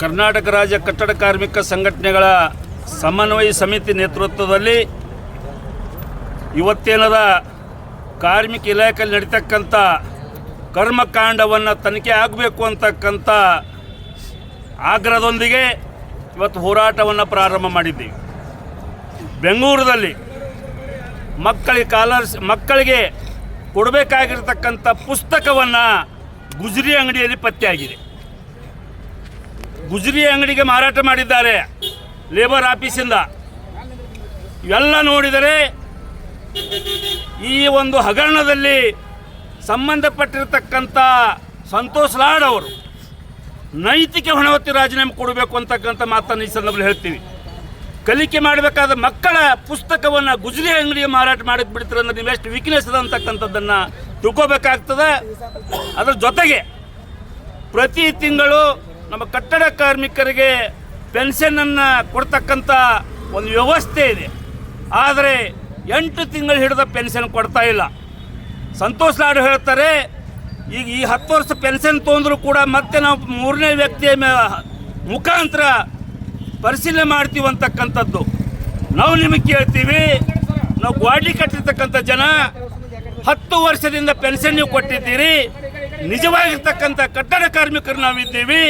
ಕರ್ನಾಟಕ ರಾಜ್ಯ ಕಟ್ಟಡ ಕಾರ್ಮಿಕ ಸಂಘಟನೆಗಳ ಸಮನ್ವಯ ಸಮಿತಿ ನೇತೃತ್ವದಲ್ಲಿ ಇವತ್ತೇನದ ಕಾರ್ಮಿಕ ಇಲಾಖೆಯಲ್ಲಿ ನಡೀತಕ್ಕಂಥ ಕರ್ಮಕಾಂಡವನ್ನು ತನಿಖೆ ಆಗಬೇಕು ಅಂತಕ್ಕಂಥ ಆಗ್ರಹದೊಂದಿಗೆ ಇವತ್ತು ಹೋರಾಟವನ್ನು ಪ್ರಾರಂಭ ಮಾಡಿದ್ದೀವಿ. ಬೆಂಗಳೂರಲ್ಲಿ ಮಕ್ಕಳಿಗೆ ಕಾಲರ್ಸ್ ಮಕ್ಕಳಿಗೆ ಕೊಡಬೇಕಾಗಿರ್ತಕ್ಕಂಥ ಪುಸ್ತಕವನ್ನು ಗುಜರಿ ಅಂಗಡಿಯಲ್ಲಿ ಪತ್ತೆಯಾಗಿದೆ. ಗುಜರಿ ಅಂಗಡಿಗೆ ಮಾರಾಟ ಮಾಡಿದ್ದಾರೆ ಲೇಬರ್ ಆಫೀಸಿಂದ. ಇವೆಲ್ಲ ನೋಡಿದರೆ ಈ ಒಂದು ಹಗರಣದಲ್ಲಿ ಸಂಬಂಧಪಟ್ಟಿರತಕ್ಕಂಥ ಸಂತೋಷ್ ಲಾಡ್ ಅವರು ನೈತಿಕ ಹೊಣವತ್ತಿ ರಾಜೀನಾಮೆ ಕೊಡಬೇಕು ಅಂತಕ್ಕಂಥ ಮಾತನ್ನು ಈ ಸಂದರ್ಭದಲ್ಲಿ ಹೇಳ್ತೀವಿ. ಕಲಿಕೆ ಮಾಡಬೇಕಾದ ಮಕ್ಕಳ ಪುಸ್ತಕವನ್ನು ಗುಜರಿ ಅಂಗಡಿಗೆ ಮಾರಾಟ ಮಾಡಕ್ಕೆ ಬಿಡ್ತಾರೆ ಅಂದ್ರೆ ನೀವು ಎಷ್ಟು ವೀಕ್ನೆಸ್ ಅದ ಅಂತಕ್ಕಂಥದ್ದನ್ನು ತಿಳ್ಕೊಬೇಕಾಗ್ತದೆ. ಅದರ ಜೊತೆಗೆ ಪ್ರತಿ ತಿಂಗಳು ನಮ್ಮ ಕಟ್ಟಡ ಕಾರ್ಮಿಕರಿಗೆ ಪೆನ್ಷನನ್ನು ಕೊಡ್ತಕ್ಕಂಥ ಒಂದು ವ್ಯವಸ್ಥೆ ಇದೆ. ಆದರೆ ಎಂಟು ತಿಂಗಳು ಹಿಡಿದ ಪೆನ್ಷನ್ ಕೊಡ್ತಾ ಇಲ್ಲ. ಸಂತೋಷ್ ಲಾಡು ಹೇಳ್ತಾರೆ, ಈಗ ಈ ಹತ್ತು ವರ್ಷ ಪೆನ್ಷನ್ ತೊಂದರೂ ಕೂಡ ಮತ್ತೆ ನಾವು ಮೂರನೇ ವ್ಯಕ್ತಿಯ ಮುಖಾಂತರ ಪರಿಶೀಲನೆ ಮಾಡ್ತೀವಿ ಅಂತಕ್ಕಂಥದ್ದು. ನಾವು ನಿಮಗೆ ಕೇಳ್ತೀವಿ, ನಾವು ಗ್ವಾಡಿ ಕಟ್ಟಿರ್ತಕ್ಕಂಥ ಜನ, ಹತ್ತು ವರ್ಷದಿಂದ ಪೆನ್ಷನ್ ನೀವು ಕೊಟ್ಟಿದ್ದೀರಿ. ನಿಜವಾಗಿರ್ತಕ್ಕಂಥ ಕಟ್ಟಡ ಕಾರ್ಮಿಕರು ನಾವಿದ್ದೀವಿ.